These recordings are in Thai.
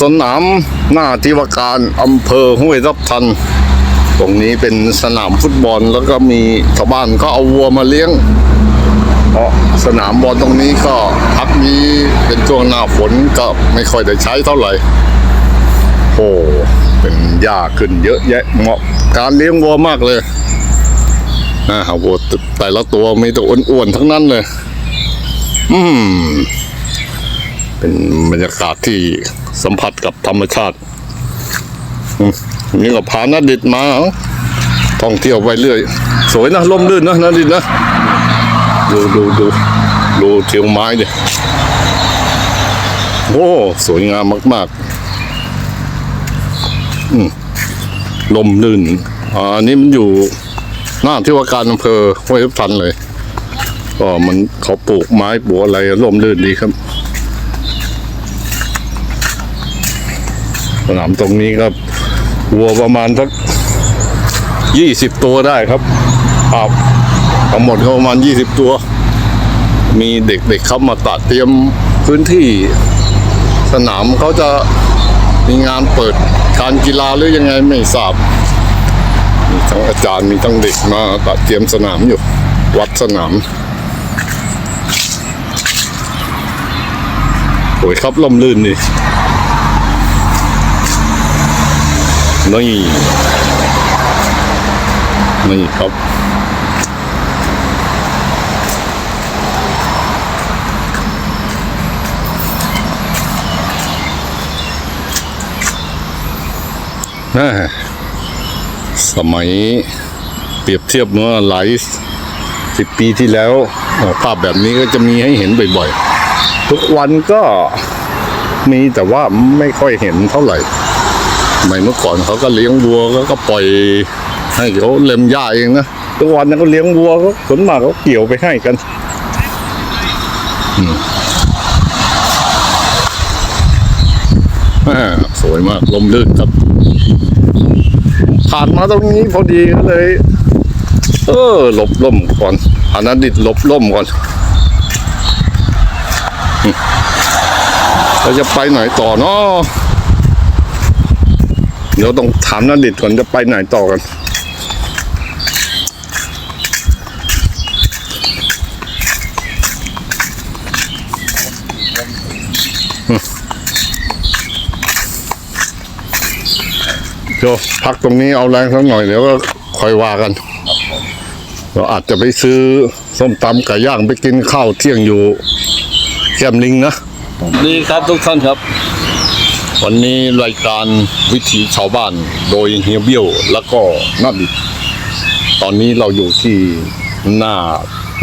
สนามหน้าที่ว่าการอำเภอห้วยทับทัน ตรงนี้เป็นสนามฟุตบอลแล้วก็มีชาวบ้านก็เอาวัวมาเลี้ยง เพราะสนามบอลตรงนี้ก็พักนี้เป็นช่วงหน้าฝนก็ไม่ค่อยได้ใช้เท่าไหร่โอ้เป็นหญ้าขึ้นเยอะแยะเหมาะการเลี้ยงวัวมากเลยนะวัวแต่ละตัวมีแต่อ้วนๆทั้งนั้นเลย อืม เป็นบรรยากาศที่สัมผัสกับธรรมชาตินี่ก็พานาดิดมาท่องเที่ยวไปเรื่อย สวยนะร่มรื่นนะนาดิดนะดูดูดูดูเทียวไม้ดิโอ้สวยงามมากๆอืมลมลื่นอ่าอันนี้มันอยู่หน้าที่ว่าการอำเภอห้วยทับทันเลย ก็มันเขาปลูกไม้ปลูกอะไรร่มรื่นดีครับ สนามตรงนี้ก็วัวประมาณสักยี่สิบตัวได้ครับครับทั้งหมดก็ประมาณยี่สิบตัว มีเด็กๆเข้ามาตัดเตรียมพื้นที่สนามเขาจะมีงานเปิดการกีฬาหรือยังไงไม่ทราบ มีทั้งอาจารย์มีทั้งเด็กมาตัดเตรียมสนามอยู่ วัดสนามโอ้ยครับลมลื่นนี่ นี่นี่ครับสมัยเปรียบเทียบเมื่อหลายสิบปีที่แล้วภาพแบบนี้ก็จะมีให้เห็นบ่อยๆ ทุกวันก็มีแต่ว่าไม่ค่อยเห็นเท่าไหร่ สมัยเมื่อก่อนเขาก็เลี้ยงวัวก็ก็ปล่อยให้เขาเล็มหญ้าเองนะทุกวันนี้เขาเลี้ยงวัวก็ส่วนมากเขาเกี่ยวไปให้กันอืมแม่สวยมากลมลื่นครับ ผ่านมาตรงนี้พอดีก็เลย เออหลบล่มก่อนอันนั้นดิดหลบล่มก่อนเราจะไปไหนต่อเนาะ เดี๋ยวต้องถามนันดิดก่อนจะไปไหนต่อกัน เดี๋ยวพักตรงนี้เอาแรงสักหน่อยเดี๋ยวก็ค่อยว่ากัน เราอาจจะไปซื้อส้มตำไก่ย่างไปกินข้าวเที่ยงอยู่แก้มลิงนะ ดีครับทุกท่านครับ วันนี้รายการวิถีชาวบ้านโดยเฮียเบี้ยวแล้วก็นาบิด ตอนนี้เราอยู่ที่หน้า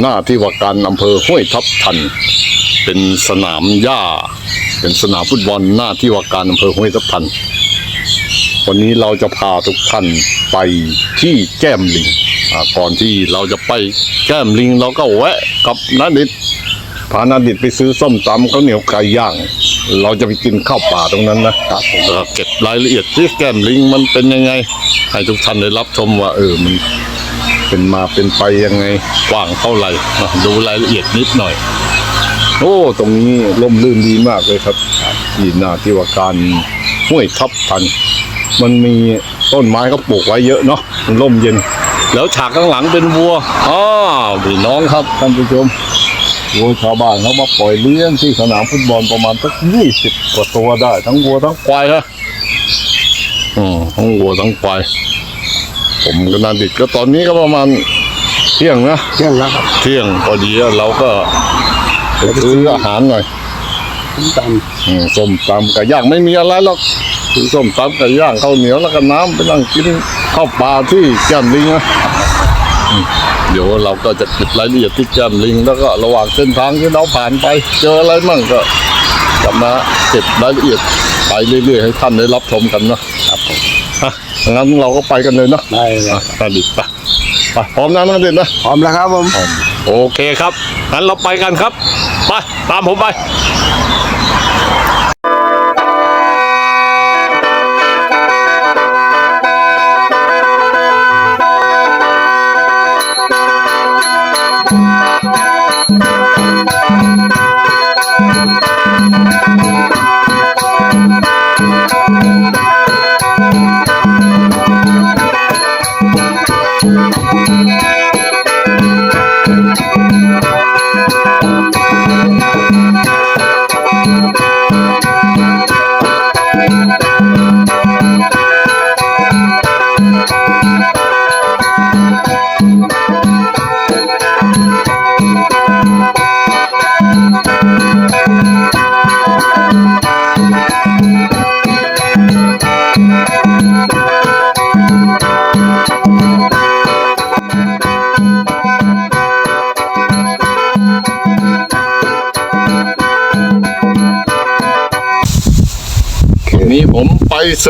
หน้าที่ว่าการอำเภอห้วยทับทัน เป็นสนามหญ้า เป็นสนามฟุตบอลหน้าที่ว่าการอำเภอห้วยทับทัน วันนี้เราจะพาทุกท่านไปที่แก้มลิงก่อนที่เราจะไปแก้มลิงเราก็แวะกับนาดิด พานาดิดไปซื้อส้มตำข้าวเหนียวไก่ย่าง เราจะไปกินข้าวป่าตรงนั้นนะครับแล้วก็เก็บรายละเอียดที่แก้มลิงมันเป็นยังไง ให้ทุกท่านได้รับชมว่าเออมันเป็นมาเป็นไปยังไงกว้างเท่าไหร่นะดูรายละเอียดนิดหน่อย โอ้ตรงนี้ร่มรื่นดีมากเลยครับที่หน้าที่ว่าการห้วยทับทัน มันมีต้นไม้เขาปลูกไว้เยอะเนาะมันร่มเย็น แล้วฉากข้างหลังเป็นวัวอ๋อพี่น้องครับท่านผู้ชม วัวชาวบ้านเขามาปล่อยเลี้ยงที่สนามฟุตบอลประมาณสักยี่สิบกว่าตัวได้ ทั้งวัวทั้งควายฮะอืมทั้งวัวทั้งควายผมก็นานดิดก็ตอนนี้ก็ประมาณเที่ยงนะเที่ยงแล้วครับเที่ยงพอดีอะเราก็ไปซื้ออาหารหน่อยผมตอืมส้มตำไก่ย่างไม่มีอะไรหรอกคือส้มตำไก่ย่างข้าวเหนียวแล้วก็น้ำไปนั่งกินข้าวปลาที่แก้มลิงนะอืม เดี๋ยวเราก็จะเก็บรายละเอียดที่แก้มลิง แล้วก็ระหว่างเส้นทางที่เราผ่านไป เจออะไรมั่งก็จะมาเก็บรายละเอียดไปเรื่อยๆให้ท่านได้รับชมกันนะครับผมฮะงั้นเราก็ไปกันเลยเนาะำได้เลยอะนาดิบไปไปพร้อมนะนาดิบนะพร้อมแล้วครับผม โอเคครับงั้นเราไปกันครับ ไปตามผมไป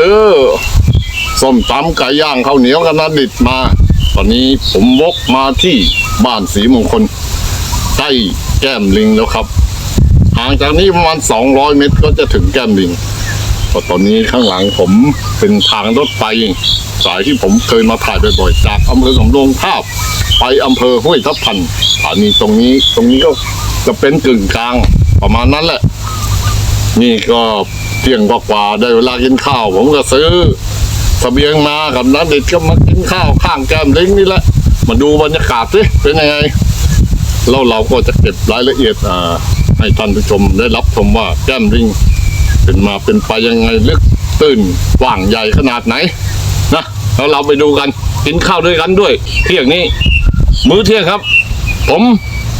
ซื้อส้มตำไก่ย่างข้าวเหนียวกับน้ำดิดมา ตอนนี้ผมวกมาที่บ้านสีมงคลใกล้แก้มลิงแล้วครับ ห่างจากนี้ประมาณ 200 เมตรก็จะถึงแก้มลิงเพราะตอนนี้ข้างหลังผมเป็นทางรถไฟสายที่ผมเคยมาถ่ายบ่อยๆจากอำเภอสำโรงทาบไปอำเภอห้วยทับทันสถานีตรงนี้ตรงนี้ก็จะเป็นกึ่งกลางประมาณนั้นแหละ นี่ก็ เที่ยงกว่าๆได้เวลากินข้าว ผมก็ซื้อเสบียงมากับน้ำเด็ดก็มากินข้าวข้างแก้มลิงนี่แหละ มาดูบรรยากาศสิเป็นยังไงแล้วเราก็จะเก็บรายละเอียดอ่าให้ท่านผู้ชมได้รับชมว่าแก้มลิงเป็นมาเป็นไปยังไงลึกตื้นกว้างใหญ่ขนาดไหนนะแล้วเราไปดูกันกินข้าวด้วยกันด้วย เที่ยงนี้ มื้อเที่ยงครับ ผม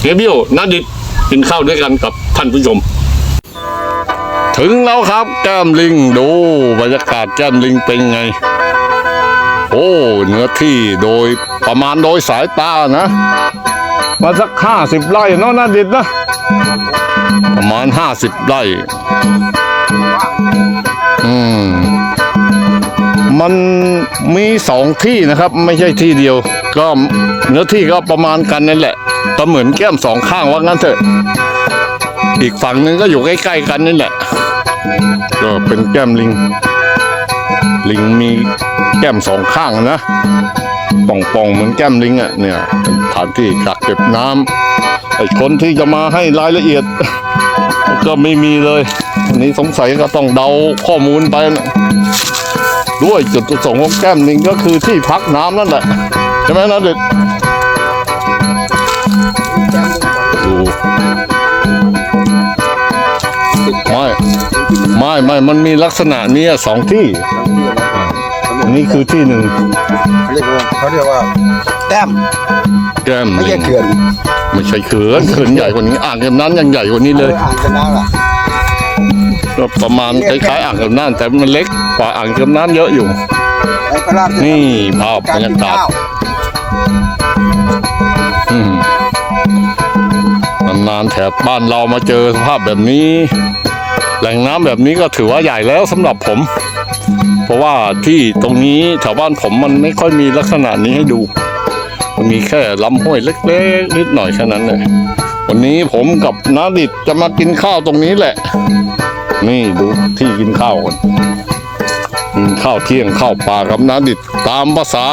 เฮียเบี้ยวนาดิดกินข้าวด้วยกันกับท่านผู้ชม ถึงแล้วครับแก้มลิงดูบรรยากาศแก้มลิงเป็นไง โอ้เนื้อที่โดยประมาณโดยสายตานะมาสักห้าสิบไร่เนาะนาดิดนะประมาณห้าสิบไร่อืมมันมีสองที่นะครับ ไม่ใช่ที่เดียว ก็เนื้อที่ก็ประมาณกันนั่นแหละก็เหมือนแก้มสองข้างว่างั้นเถอะ อีกฝั่งหนึ่งก็อยู่ใกล้ๆกันนี่แหละ ก็เป็นแก้มลิง ลิงมีแก้มสองข้างนะป่องๆเหมือนแก้มลิงอะเนี่ยเป็นสถานที่กักเก็บน้ำไอ้คนที่จะมาให้รายละเอียด ก็ไม่มีเลยอันนี้สงสัยก็ต้องเดาข้อมูลไปนะด้วยจุดประสงค์ของแก้มลิงก็คือที่พักน้ำนั่นแหละใช่ไหมนะเด็ก ไม่ไม่มันมีลักษณะเนี้ยสองที่อันนี้คือที่หนึ่งเขาเรียกว่าเขาเรียกว่า แต้มแก้มไม่ลิใช่งเขื่อนไม่ใช่เขื่อนเขื่อนใหญ่กว่านี้อ่างเก็บน้ำยังใหญ่กว่านี้เลยอ่างกันน้ำล่ะก็ประมาณคล้ายๆอ่างเก็บน้ำแต่มันเล็กกว่าอ่างเก็บน้ำเยอะอยู่ในพระราชนี่ภาพบรรยากาศ อืมนานๆแถบบ้านเรามาเจอสภาพแบบนี้ แหล่งน้ำแบบนี้ก็ถือว่าใหญ่แล้วสำหรับผม เพราะว่าที่ตรงนี้แถวบ้านผมมันไม่ค่อยมีลักษณะนี้ให้ดู มันมีแค่ลำห้วยเล็กๆนิดหน่อยแค่นั้นเลยวันนี้ผมกับนาดิดจะมากินข้าวตรงนี้แหละ นี่ดูที่กินข้าวกันกินข้าวเที่ยงข้าวปลากับนาดิดตามภาษา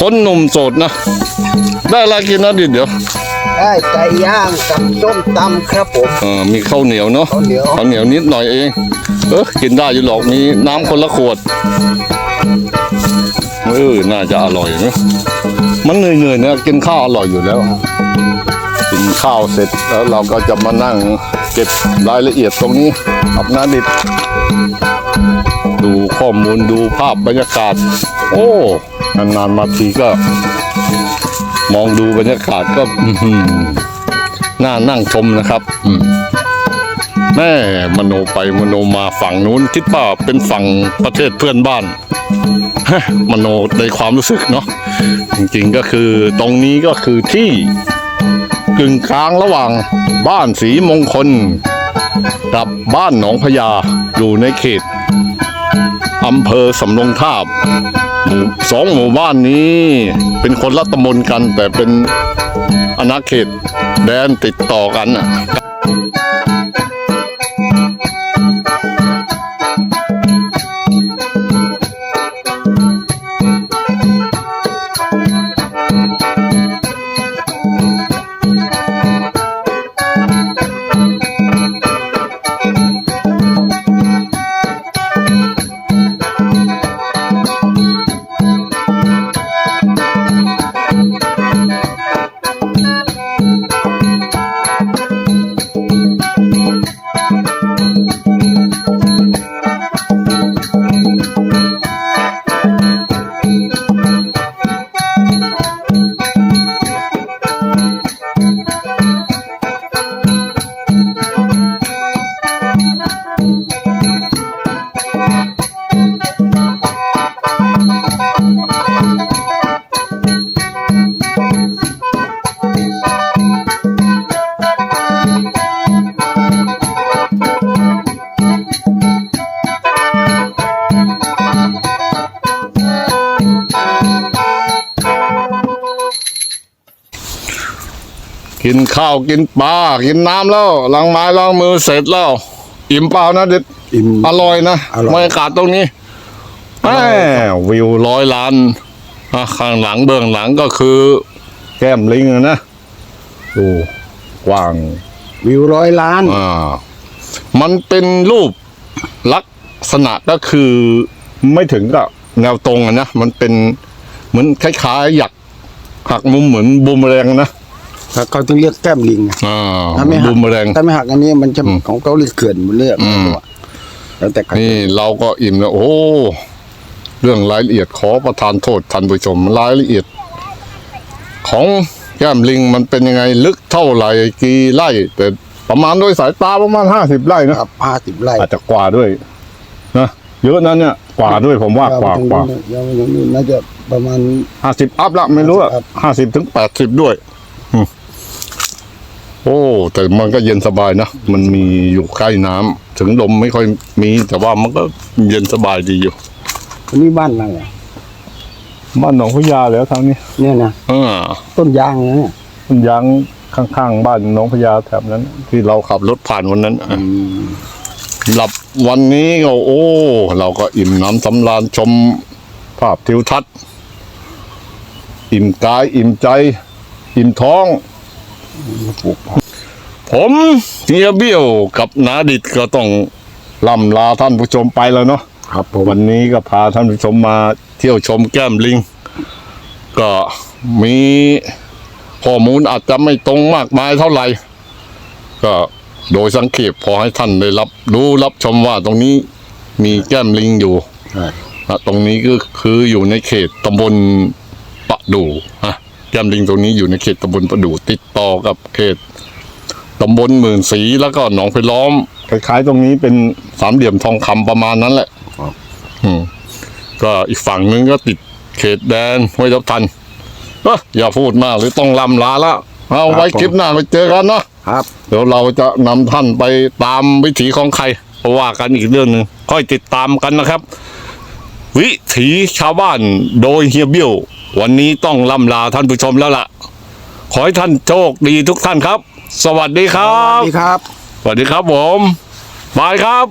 คนหนุ่มโสดนะ ได้อะไรกินนะดิเดี๋ยว ได้ไก่ย่างกับส้มตำครับผมเออมีข้าวเหนียวเนาะข้าวเหนียวข้าวเหนียวนิดหน่อยเองเออกินได้อยู่หรอกมีน้ำคนละขวดเออน่าจะอร่อยนะมันเหนื่อยๆนะกินข้าวอร่อยอยู่แล้วกินข้าวเสร็จแล้วเราก็จะมานั่งเก็บรายละเอียดตรงนี้กับนาดิดดูข้อมูลดูภาพบรรยากาศ โอ้นานๆมาทีก็ มองดูบรรยากาศก็หน่านั่งชมนะครับแม่มโนไปมโนมาฝั่งนู้นคิดว่าเป็นฝั่งประเทศเพื่อนบ้านมโนในความรู้สึกเนาะจริงๆก็คือตรงนี้ก็คือที่กึ่งกลางระหว่างบ้านสีมงคล กับบ้านหนองพญาอยู่ในเขตอำเภอสำโรงทาบ สองหมู่บ้านนี้เป็นคนละตำบลกัน แต่เป็นอาณาเขตแดนติดต่อกันอะ กินข้าวกินปลากินน้ำแล้วล้างไม้ล้างมือเสร็จแล้ว อิ่มเปล่านะเด็ดอิ่มอร่อยนะอร่อยบรรยากาศตรงนี้แหมวิวร้อยล้านอะข้างหลังเบื้องหลังก็คือ แก้มลิงอะนะดูกว้าง วิวร้อยล้านอ่ามันเป็นรูปลักษณะก็คือไม่ถึงกับแนวตรงอะนะมันเป็นเหมือนคล้ายๆหยักหักมุมเหมือนบูมแรงนะแล้ว เขาต้องเรียกแก้มลิงไงอ่าถ้าไม่หับูกมแรง ถ้าไม่หักอันนี้มันจะอืมของเกาหลีเขื่อนมันเลือกอืม แล้วแต่ใครนี่เราก็อิ่มแล้ว โอ้ เรื่องรายละเอียดขอประทานโทษท่านผู้ชมรายละเอียด ของแก้มลิงมันเป็นยังไงลึกเท่าไหร่กี่ไร่ แต่ประมาณด้วยสายตาประมาณห้าสิบไร่นะ ครับห้าสิบไร่อาจจะกว่าด้วยนะเยอะนั้นเนี่ยกว่าด้วยผมว่ากว่ากว่ายังยังนี่น่าจะประมาณ ห้าสิบอัพละไม่รู้อะครับห้าสิบถึงแปดสิบด้วยอืม โอ้ แต่มันก็เย็นสบายนะ มันมีอยู่ใกล้น้ำถึงลมไม่ค่อยมี แต่ว่ามันก็เย็นสบายดีอยู่อันนี้บ้านอะไรอะบ้านหนองพญาแล้วทางนี้ เนี่ยนะอ่าต้นยางนะเนี่ยมันยางข้างๆบ้านหน้องพญาแถบนั้น ที่เราขับรถผ่านวันนั้นอะหลับวันนี้ก็โอ้ เราก็อิ่มน้ำสำราญชมภาพทิวทัศน์ อิ่มกายอิ่มใจ อิ่มท้อง ผมเฮียเบี้ยวกับนาดิดก็ต้องล่ำลาท่านผู้ชมไปแล้วเนาะครับผมวันนี้ก็พาท่านผู้ชมมาเที่ยวชมแก้มลิง ก็มีข้อมูลอาจจะไม่ตรงมากมายเท่าไหร่ ก็โดยสังเขปพอให้ท่านได้รับรู้รับชมว่าตรงนี้มีแก้มลิงอยู่ใช่นะตรงนี้ก็คืออยู่ในเขตตำบลปะดูอะ แก้มลิงตรงนี้อยู่ในเขตตำบลประดูติดต่อกับเขตตำบลหมื่นสีแล้วก็หนองไผ่ล้อมคล้ายๆตรงนี้เป็นสามเหลี่ยมทองคำประมาณนั้นแหละอืมก็อีกฝั่งนึงก็ติดเขตแดนห้วยทับทันเอ้ออย่าพูดมากหรือต้องลำลาละเอาไว้คลิปหน้าไปเจอกันเนาะครับ เดี๋ยวเราจะนำท่านไปตามวิถีของใครเพราะว่ากันอีกเรื่องหนึ่งค่อยติดตามกันนะครับ วิถีชาวบ้านโดยเฮียเบี้ยว วันนี้ต้องล่ำลาท่านผู้ชมแล้วล่ะ ขอให้ท่านโชคดีทุกท่านครับ สวัสดีครัสวับสดีครับ สวัสดีครับผมบายครับ